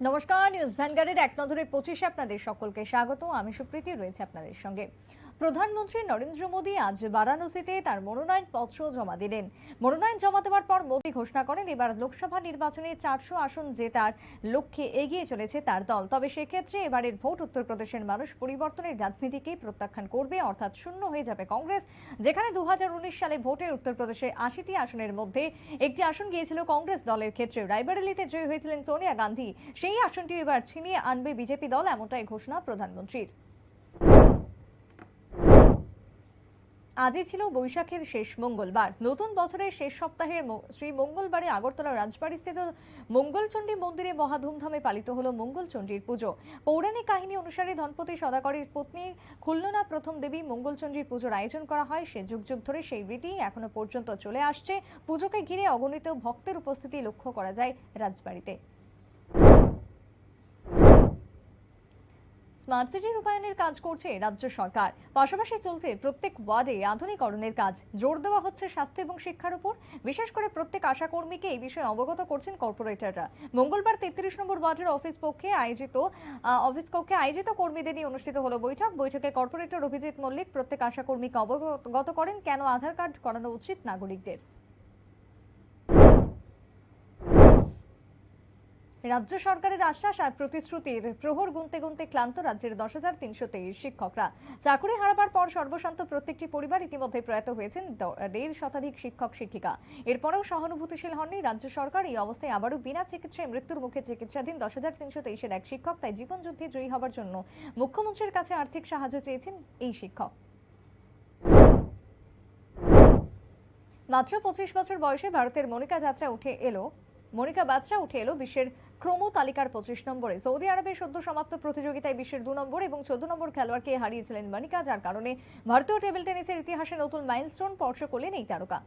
নমস্কার নিউজ ভ্যানগার্ডের এক নজরে পঁচিশে আপনাদের সকলকে স্বাগত আমি সুপ্রীতি রয়েছে আপনাদের সঙ্গে। প্রধানমন্ত্রী নরেন্দ্র মোদী আজ বারাণসীতে তার মনোনয়ন পত্র জমা দিলেন। মনোনয়ন জমা দেওয়ার পর মোদী ঘোষণা করেন, এবার লোকসভা নির্বাচনে চারশো আসন জেতার লক্ষ্যে এগিয়ে চলেছে তার দল। তবে সেক্ষেত্রে এবারের ভোট উত্তরপ্রদেশের মানুষ পরিবর্তনের রাজনীতিকে প্রত্যাখ্যান করবে, অর্থাৎ শূন্য হয়ে যাবে কংগ্রেস, যেখানে দু হাজার উনিশ সালে ভোটে উত্তরপ্রদেশে আশিটি আসনের মধ্যে একটি আসন গিয়েছিল কংগ্রেস দলের ক্ষেত্রে রায়বেরেলিতে জয়ী হয়েছিলেন সোনিয়া গান্ধী। সেই আসনটি এবার ছিনিয়ে আনবে বিজেপি দল, এমনটাই ঘোষণা প্রধানমন্ত্রীর। আজই ছিল বৈশাখের শেষ মঙ্গলবার। নতুন বছরের শেষ সপ্তাহের শ্রী মঙ্গলবারে আগরতলা রাজবাড়িস্থিত মঙ্গলচণ্ডী মন্দিরে মহা ধুমধামে পালিত হলো মঙ্গলচণ্ডীর পুজো। পৌরাণিক কাহিনী অনুসারে ধনপতি সদাগরের পত্নী খুলনা প্রথম দেবী মঙ্গলচণ্ডীর পুজোর আয়োজন করা হয়। সে যুগ যুগ ধরে সেই রীতি এখনও পর্যন্ত চলে আসছে। পুজোকে ঘিরে অগণিত ভক্তের উপস্থিতি লক্ষ্য করা যায় রাজবাড়িতে। স্মার্ট সিটি রূপায়ণের কাজ করছে রাজ্য সরকার। পাশাপাশি চলছে প্রত্যেক ওয়ার্ডে আধুনিকরণের কাজ। জোর দেওয়া হচ্ছে স্বাস্থ্য এবং শিক্ষার উপর। বিশেষ করে প্রত্যেক আশাকর্মীকে এই বিষয়ে অবগত করছেন কর্পোরেটররা। মঙ্গলবার তেত্রিশ নম্বর ওয়ার্ডের অফিস পক্ষে আয়োজিত অফিস কক্ষে আয়োজিত কর্মীদের নিয়ে অনুষ্ঠিত হলো বৈঠক। বৈঠকে কর্পোরেটর অভিজিৎ মল্লিক প্রত্যেক আশাকর্মীকে অবগত করেন, কেন আধার কার্ড করানো উচিত নাগরিকদের। রাজ্য সরকারের আশ্বাস আর প্রতিশ্রুতির প্রহর গুনতে গুনতে ক্লান্ত রাজ্যের দশ হাজার তিনশো তেইশ শিক্ষকরা। চাকরি হারাবার পর সর্বশান্ত প্রত্যেকটি পরিবার ইতিমধ্যে প্রয়াত হয়েছেন দেড় শতাধিক শিক্ষক শিক্ষিকা। এরপরেও সহানুভূতিশীল হননি রাজ্য সরকার। এই অবস্থায় আবারও বিনা চিকিৎসায় মৃত্যুর মুখে চিকিৎসাধীন দশ হাজার তিনশো তেইশের এক শিক্ষক। তাই জীবন যুদ্ধে জয়ী হবার জন্য মুখ্যমন্ত্রীর কাছে আর্থিক সাহায্য চেয়েছেন এই শিক্ষক। মাত্র পঁচিশ বছর বয়সে ভারতের মনিকা যাত্রা উঠে এলো মনিকা বাত্রা উঠে এলো বিশ্বের ক্রম তালিকার পঁচিশ নম্বরে। সৌদি আরবের সদ্য সমাপ্ত প্রতিযোগিতায় বিশ্বের দু নম্বর এবং চোদ্দ নম্বর খেলোয়াড়কে হারিয়েছিলেন মানিকা, যার কারণে ভারতীয় টেবিল টেনিসের ইতিহাসে নতুন মাইলস্টোন স্পর্শ করলেন এই তারকা।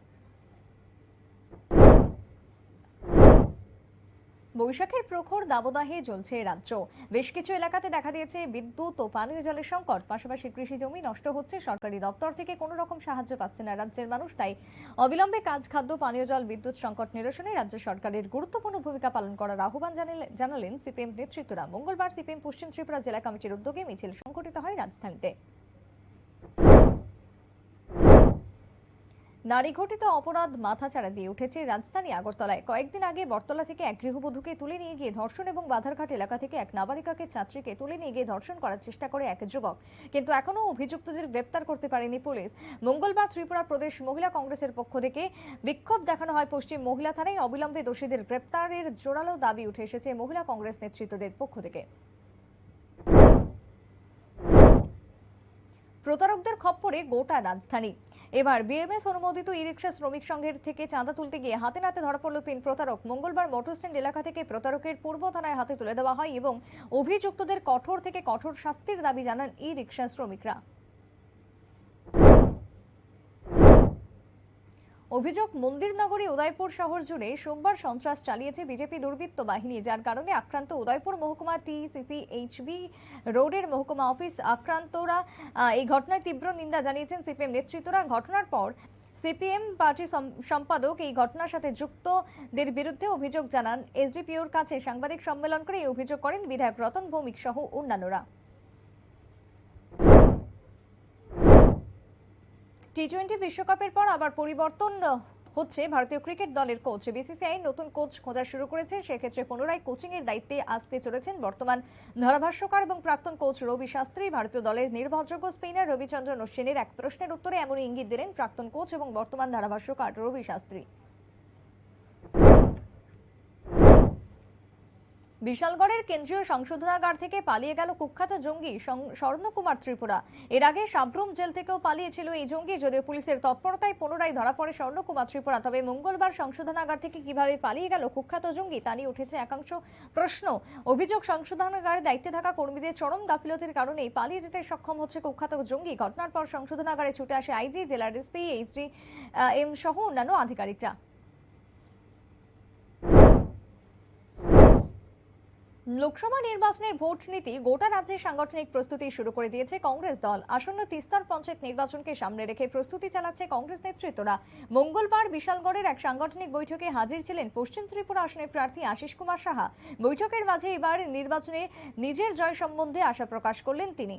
বৈশাখের প্রখর দাবদাহে জ্বলছে রাজ্য। বেশ কিছু এলাকাতে দেখা দিয়েছে বিদ্যুৎ ও পানীয় জলের সংকট। পাশাপাশি কৃষি জমি নষ্ট হচ্ছে সরকারি দপ্তর থেকে, কোনো রকম সাহায্য পাচ্ছে না রাজ্যের মানুষ। তাই অবিলম্বে কাজ, খাদ্য, পানীয় জল, বিদ্যুৎ সংকট নিরসনে রাজ্য সরকারের গুরুত্বপূর্ণ ভূমিকা পালন করার আহ্বান জানালে- জানালেন সিপিএম নেতৃত্বরা। মঙ্গলবার সিপিএম পশ্চিম ত্রিপুরা জেলা কমিটির উদ্যোগে মিছিল সংঘটিত হয় রাজধানীতে। নারী ঘটিত অপরাধ মাথাচাড়া দিয়ে উঠেছে রাজধানী আগরতলায়। কয়েকদিন আগে বটতলা থেকে এক গৃহবধূকে তুলে নিয়ে গিয়ে ধর্ষণ এবং বাধারঘাট এলাকা থেকে এক নাবালিকাকে ছাত্রীকে তুলে নিয়ে গিয়ে ধর্ষণ করার চেষ্টা করে এক যুবক। কিন্তু এখনও অভিযুক্তদের গ্রেপ্তার করতে পারেনি পুলিশ। মঙ্গলবার ত্রিপুরা প্রদেশ মহিলা কংগ্রেসের পক্ষ থেকে বিক্ষোভ দেখানো হয় পশ্চিম মহিলা থানায়। অবিলম্বে দোষীদের গ্রেপ্তারের জোরালো দাবি উঠে এসেছে মহিলা কংগ্রেস নেতৃত্বদের পক্ষ থেকে। প্রতারকদের খপ্পরে গোটা রাজধানী। এবার বিএমএস অনুমোদিত ই রিক্সা শ্রমিক সংঘের থেকে চাঁদা তুলতে গিয়ে হাতে নাতে ধরা পড়ল তিন প্রতারক। মঙ্গলবার মোটরস্ট্যান্ড এলাকা থেকে প্রতারকের পূর্ব থানায় হাতে তুলে দেওয়া হয় এবং অভিযুক্তদের কঠোর থেকে কঠোর শাস্তির দাবি জানান ই রিক্সা শ্রমিকরা। অভিযোগ, মন্দিরনগরী উদয়পুর শহর জুড়ে সোমবার সন্ত্রাস চালিয়েছে বিজেপি দুর্বৃত্ত বাহিনী, যার কারণে আক্রান্ত উদয়পুর মহকুমা টিসিসি এইচবি রোডের মহকুমা অফিস আক্রান্তরা এই ঘটনায় তীব্র নিন্দা জানিয়েছেন সিপিএম নেতৃত্বরা। ঘটনার পর সিপিএম পার্টি সম্পাদক এই ঘটনার সাথে যুক্তদের বিরুদ্ধে অভিযোগ জানান। এসডিপিওর কাছে সাংবাদিক সম্মেলন করে এই অভিযোগ করেন বিধায়ক রতন ভৌমিক সহ অন্যান্যরা। টি টোয়েন্টি বিশ্বকাপের পর আবার পরিবর্তন হচ্ছে ভারতীয় ক্রিকেট দলের কোচ বিসিসিআই নতুন কোচ খোঁজা শুরু করেছে, সেক্ষেত্রে পুনরায় কোচিং এর দায়িত্বে আসতে চলেছেন বর্তমান ধারাভাষ্যকার এবং প্রাক্তন কোচ রবি শাস্ত্রী। ভারতীয় দলের নির্ভরযোগ্য স্পিনার রবিচন্দ্রন অশ্বিনের এক প্রশ্নের উত্তরে এমনই ইঙ্গিত দিলেন প্রাক্তন কোচ এবং বর্তমান ধারাভাষ্যকার রবি শাস্ত্রী। বিশালগড়ের কেন্দ্রীয় সংশোধনাগার থেকে পালিয়ে গেল কুখ্যাত জঙ্গি স্বর্ণকুমার ত্রিপুরা। এর আগে সাব্রুম জেল থেকেও পালিয়েছিল এই জঙ্গি, যদিও পুলিশের তৎপরতায় পুনরায় ধরা পড়ে স্বর্ণকুমার ত্রিপুরা। তবে মঙ্গলবার সংশোধনাগার থেকে কীভাবে পালিয়ে গেল কুখ্যাত জঙ্গি তা নিয়ে উঠেছে একাংশ প্রশ্ন। অভিযোগ সংশোধনাগারে দায়িত্বে থাকা কর্মীদের চরম গাফিলতির কারণেই পালিয়ে যেতে সক্ষম হচ্ছে কুখ্যাত জঙ্গি। ঘটনার পর সংশোধনাগারে ছুটে আসে আইজি, জেলার এসপি, এইচডি এম সহ অন্যান্য আধিকারিকরা। লোকসভা নির্বাচনের ভোট নীতি গোটা রাজ্যে সাংগঠনিক প্রস্তুতি শুরু করে দিয়েছে কংগ্রেস দল। আসন্ন তিস্তার পঞ্চায়েত নির্বাচনকে সামনে রেখে প্রস্তুতি চালাচ্ছে কংগ্রেস নেতৃত্বরা। মঙ্গলবার বিশালগড়ের এক সাংগঠনিক বৈঠকে হাজির ছিলেন পশ্চিম ত্রিপুরা আসনের প্রার্থী আশিস কুমার সাহা। বৈঠকের মাঝে এবার নির্বাচনে নিজের জয় সম্বন্ধে আশা প্রকাশ করলেন তিনি।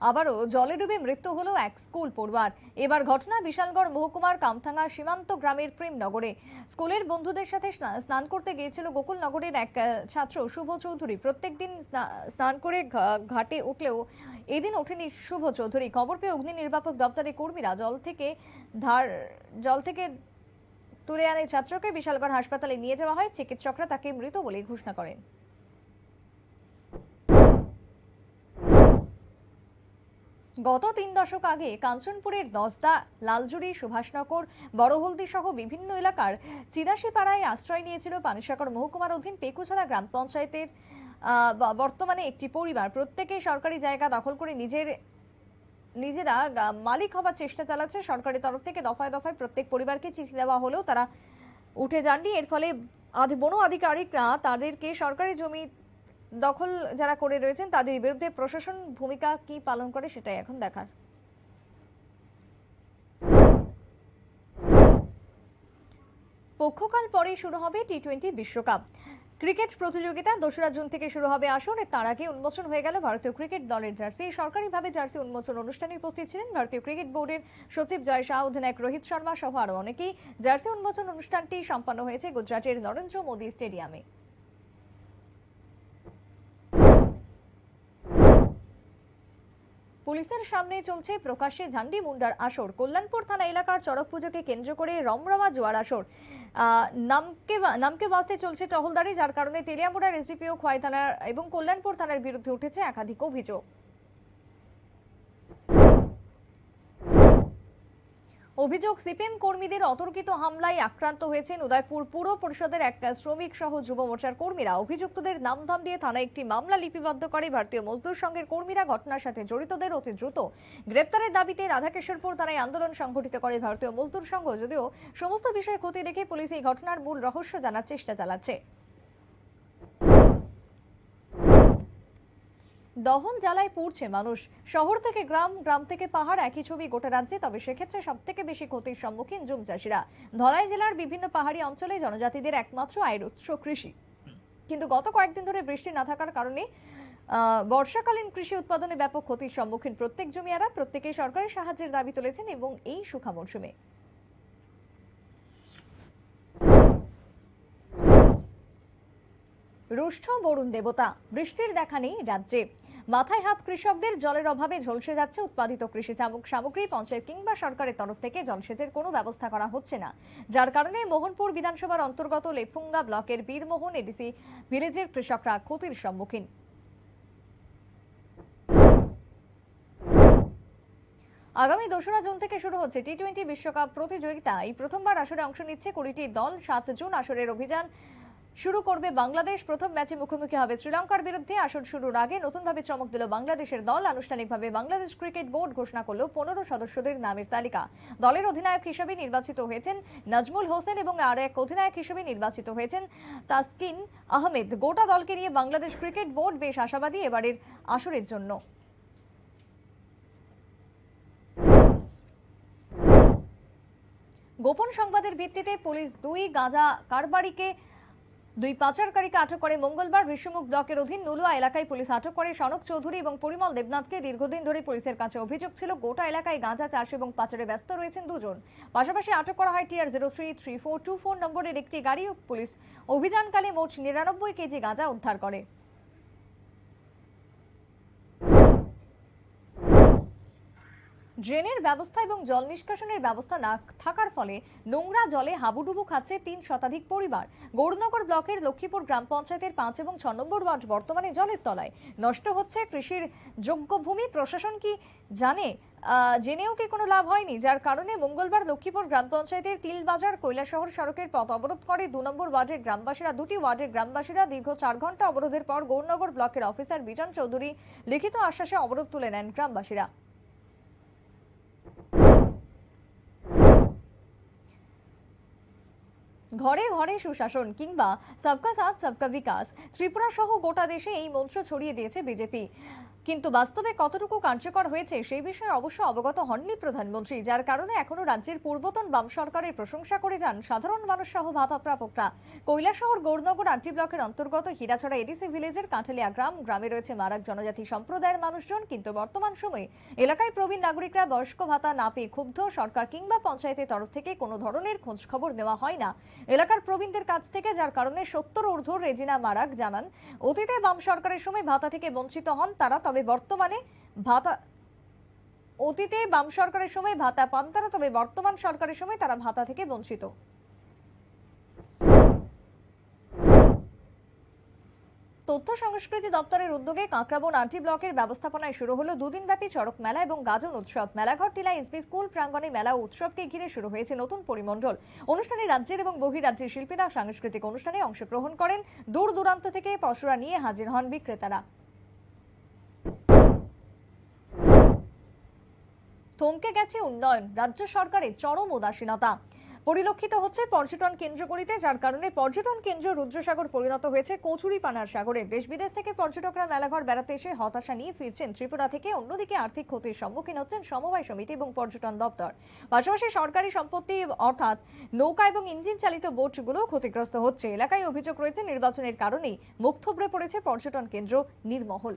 আবারও জলে ডুবে মৃত্যু হলো এক স্কুল পড়ুয়ার। এবার ঘটনা বিশালগড় মহকুমার কামথাঙ্গা সীমান্ত গ্রামের প্রেমনগরে। স্কুলের বন্ধুদের সাথে স্নান করতে গিয়েছিল গোকুলনগরের এক ছাত্র শুভ চৌধুরী। প্রত্যেকদিন স্না- স্নান করে ঘাটে উঠলেও এদিন ওঠেনি শুভ চৌধুরী। খবর পেয়ে অগ্নি নির্বাপক দপ্তরের কর্মীরা জল থেকে ধার জল থেকে তুলে আনে ছাত্রকে বিশালগড় হাসপাতালে নিয়ে যাওয়া হয়। চিকিৎসকরা তাকে মৃত বলে ঘোষণা করেন। গত তিন দশক আগে কাঞ্চনপুরের দশদা লালজুড়ি, সুভাষনগর বড়হলদি সহ বিভিন্ন এলাকার চিরাশি পাড়ায় আশ্রয় নিয়েছিল পানিসাগর মহকুমার অধীন পেকুছালা গ্রাম পঞ্চায়েতের বর্তমানে একটি পরিবার। প্রত্যেকে সরকারি জায়গা দখল করে নিজের, নিজেরা মালিক হবার চেষ্টা চালাচ্ছে। সরকারের তরফ থেকে দফায় দফায় প্রত্যেক পরিবারকে চিঠি দেওয়া হলেও তারা উঠে যাননি। এর ফলে বন আধিকারিকরা তাদেরকে সরকারি জমি দখল যারা করে রয়েছেন, তাদের বিরুদ্ধে প্রশাসন ভূমিকা কি পালন করে সেটাই এখন দেখার। পক্ষকাল পরেই শুরু হবে টি টোয়েন্টি বিশ্বকাপ। ক্রিকেট প্রতিযোগিতা দোসরা জুন থেকে শুরু হবে আসর। তার আগে উন্মোচন হয়ে গেল ভারতীয় ক্রিকেট দলের জার্সি। সরকারিভাবে জার্সি উন্মোচন অনুষ্ঠানে উপস্থিত ছিলেন ভারতীয় ক্রিকেট বোর্ডের সচিব জয় শাহ, অধিনায়ক রোহিত শর্মা সহ আরও অনেকেই। জার্সি উন্মোচন অনুষ্ঠানটি সম্পন্ন হয়েছে গুজরাটের নরেন্দ্র মোদী স্টেডিয়ামে। পুলিশের সামনে চলছে প্রকাশ্যে ঝান্ডি মুন্ডার আসর। কল্যাণপুর থানা এলাকার চড়ক পুজোকে কেন্দ্র করে রমরমা জোয়ার আসর। নামকে নামকে বাসে চলছে টহলদারি, যার কারণে তেলিয়ামুড়ার এসডিপিও খোয়াই থানার এবং কল্যাণপুর থানার বিরুদ্ধে উঠেছে একাধিক অভিযোগ। অভিযোগ, সিপিএম কর্মীদের অতর্কিত হামলায় আক্রান্ত হয়েছেন উদয়পুর পুর পরিষদের এক শ্রমিক সহ যুব মোর্চার কর্মীরা। অভিযুক্তদের নামধাম দিয়ে থানায় একটি মামলা লিপিবদ্ধ করে ভারতীয় মজদুর সংঘের কর্মীরা ঘটনার সাথে জড়িতদের অতি দ্রুত গ্রেপ্তারের দাবিতে রাধাকিশোরপুর থানায় আন্দোলন সংগঠিত করে ভারতীয় মজদুর সংঘ। যদিও সমস্ত বিষয় খতিয়ে দেখে পুলিশ এই ঘটনার মূল রহস্য জানার চেষ্টা চালাচ্ছে। দহন জ্বালায় পড়ছে মানুষ। শহর থেকে গ্রাম গ্রাম থেকে পাহাড়, একই ছবি গোটা রাজ্যে। তবে সেক্ষেত্রে সব থেকে বেশি ক্ষতির সম্মুখীন জুম চাষিরা। ধলাই জেলার বিভিন্ন পাহাড়ি অঞ্চলে জনজাতিদের একমাত্র আয়ের উৎস কৃষি। কিন্তু গত কয়েকদিন ধরে বৃষ্টি না থাকার কারণে বর্ষাকালীন কৃষি উৎপাদনে ব্যাপক ক্ষতির সম্মুখীন প্রত্যেক জমিয়ারা। প্রত্যেকেই সরকারি সাহায্যের দাবি তুলেছেন এবং এই সুখা মরশুমে। রুষ্ঠ বরুণ দেবতা, বৃষ্টির দেখা নেই রাজ্যে। মাথায় হাত কৃষকদের, জলের অভাবে ঝলসে যাচ্ছে উৎপাদিত কৃষি সামগ- সামগ্রী, পঞ্চায়েত কিংবা সরকারের তরফ থেকে জলসেচের কোনো ব্যবস্থা করা হচ্ছে না। যার কারণে মোহনপুর বিধানসভার অন্তর্গত লেফুঙ্গা ব্লকের বীরমোহন এডিসি ভিলেজের কৃষকরা ক্ষতির সম্মুখীন। আগামী দোসরা জুন থেকে শুরু হচ্ছে টি টোয়েন্টি বিশ্বকাপ প্রতিযোগিতা। এই প্রথমবার আসরে অংশ নিচ্ছে কুড়িটি দল। সাত জুন আসরের অভিযান শুরু করবে বাংলাদেশ। প্রথম ম্যাচে মুখোমুখি হবে শ্রীলঙ্কার বিরুদ্ধে। আসর শুরুর আগে নতুনভাবে চমক দিল বাংলাদেশের দল। আনুষ্ঠানিকভাবে বাংলাদেশ ক্রিকেট বোর্ড ঘোষণা করল পনেরো সদস্যদের নামের তালিকা। দলের অধিনায়ক হিসেবে নির্বাচিত হয়েছেন নাজমুল হোসেন এবং আর এক অধিনায়ক হিসেবে নির্বাচিত হয়েছেন তাসকিন আহমেদ। গোটা দলকে নিয়ে বাংলাদেশ ক্রিকেট বোর্ড বেশ আশাবাদী এবারের আসরের জন্য। গোপন সংবাদের ভিত্তিতে পুলিশ দুই গাঁজা কারবারিকে দুই পাচারকারীকে আটক করে মঙ্গলবার ঋষিমুখ ব্লকের অধীন নুলুয়া এলাকায় পুলিশ আটক করে। সনক চৌধুরী এবং পরিমল দেবনাথকে দীর্ঘদিন ধরে পুলিশের কাছে অভিযোগ ছিল, গোটা এলাকায় গাঁজা, চাষ এবং পাচারে ব্যস্ত রয়েছেন দুজন। পাশাপাশি আটক করা হয় TR zero three three four two four নম্বরের একটি গাড়ি পুলিশ অভিযানকালে মোট নিরানব্বই কেজি গাঁজা উদ্ধার করে। ড্রেনের ব্যবস্থা এবং জল নিষ্কাশনের ব্যবস্থা না থাকার ফলে নোংরা জলে হাবুডুবু খাচ্ছে তিন শতাধিক পরিবার। গৌরনগর ব্লকের লক্ষ্মীপুর গ্রাম পঞ্চায়েতের পাঁচ এবং ছ নম্বর ওয়ার্ড বর্তমানে জলের তলায়। নষ্ট হচ্ছে কৃষির যোগ্য ভূমি। প্রশাসন কি জানে? জেনেও কি কোনো লাভ হয়নি? যার কারণে মঙ্গলবার লক্ষ্মীপুর গ্রাম পঞ্চায়েতের তিলবাজার কৈলাসহর সড়কের পথ অবরোধ করে দু নম্বর ওয়ার্ডের গ্রামবাসীরা, দুটি ওয়ার্ডের গ্রামবাসীরা দীর্ঘ চার ঘণ্টা অবরোধের পর গৌরনগর ব্লকের অফিসার বিজন চৌধুরী লিখিত আশ্বাসে অবরোধ তুলে নেন গ্রামবাসীরা। ঘরে ঘরে সুশাসন কিংবা সবকা সাথ সবকা বিকাশ। ত্রিপুরা সহ গোটা দেশে এই মন্ত্র ছড়িয়ে দিয়েছে বিজেপি। কিন্তু বাস্তবে কতটুকু কার্যকর হয়েছে সেই বিষয়ে অবশ্য অবগত হননি প্রধানমন্ত্রী, যার কারণে এখনও রাজ্যের পূর্বতন বাম সরকারের প্রশংসা করে যান সাধারণ মানুষ সহ ভাতা প্রাপকরা কৈলাসহর গৌরনগর আটটি ব্লকের অন্তর্গত হীরাছড়া এডিসি ভিলেজের কাঁঠালিয়া গ্রাম, গ্রামে রয়েছে মারাক জনজাতি সম্প্রদায়ের মানুষজন, কিন্তু বর্তমান সময়ে এলাকায় প্রবীণ নাগরিকরা বয়স্ক ভাতা না পেয়ে ক্ষুব্ধ সরকার কিংবা পঞ্চায়েতের তরফ থেকে কোনো ধরনের খোঁজ খবর নেওয়া হয় না। এলাকার প্রবীণদের কাছ থেকে, যার কারণে সত্তর ঊর্ধ্ব রেজিনা মারাক জানান, অতীতে বাম সরকারের সময় ভাতা থেকে বঞ্চিত হন, তারা তবে বর্তমানে ভাতা অতীতে বাম সরকারের সময় ভাতা পান তারা, তবে বর্তমান সরকারের সময় তারা ভাতা থেকে বঞ্চিত। তথ্য সংস্কৃতি দপ্তরের উদ্যোগে কাঁকড়াবন আন্টি ব্লকের ব্যবস্থাপনায় শুরু হলো দুদিনব্যাপী চড়ক মেলা এবং গাজন উৎসব। মেলাঘর, টিলা, এসবি স্কুল, প্রাঙ্গণে মেলা উৎসবকে ঘিরে শুরু হয়েছে নতুন পরিমণ্ডল। অনুষ্ঠানে রাজ্যের এবং বহিরাজ্যের শিল্পীরা সাংস্কৃতিক অনুষ্ঠানে অংশগ্রহণ করেন। দূর দূরান্ত থেকে পশুরা নিয়ে হাজির হন বিক্রেতারা। থমকে গেছে উন্নয়ন, রাজ্য সরকারের চরম উদাসীনতা। পরিলক্ষিত হচ্ছে পর্যটন কেন্দ্রগুলিতে, যার কারণে পর্যটন কেন্দ্র রুদ্রসাগর পরিণত হয়েছে কচুরি পানার সাগরে। দেশ বিদেশ থেকে পর্যটকরা মেলাঘর বেড়াতে এসে হতাশা নিয়ে ফিরছেন। ত্রিপুরা থেকে অন্যদিকে আর্থিক ক্ষতির সম্মুখীন হচ্ছেন সমবায় সমিতি এবং পর্যটন দপ্তর। পাশাপাশি সরকারি সম্পত্তি, অর্থাৎ নৌকা এবং ইঞ্জিন চালিত বোটগুলো ক্ষতিগ্রস্ত হচ্ছে। এলাকায় অভিযোগ রয়েছে, নির্বাচনের কারণেই মুখ থুবড়ে পড়েছে পর্যটন কেন্দ্র নির্মহল।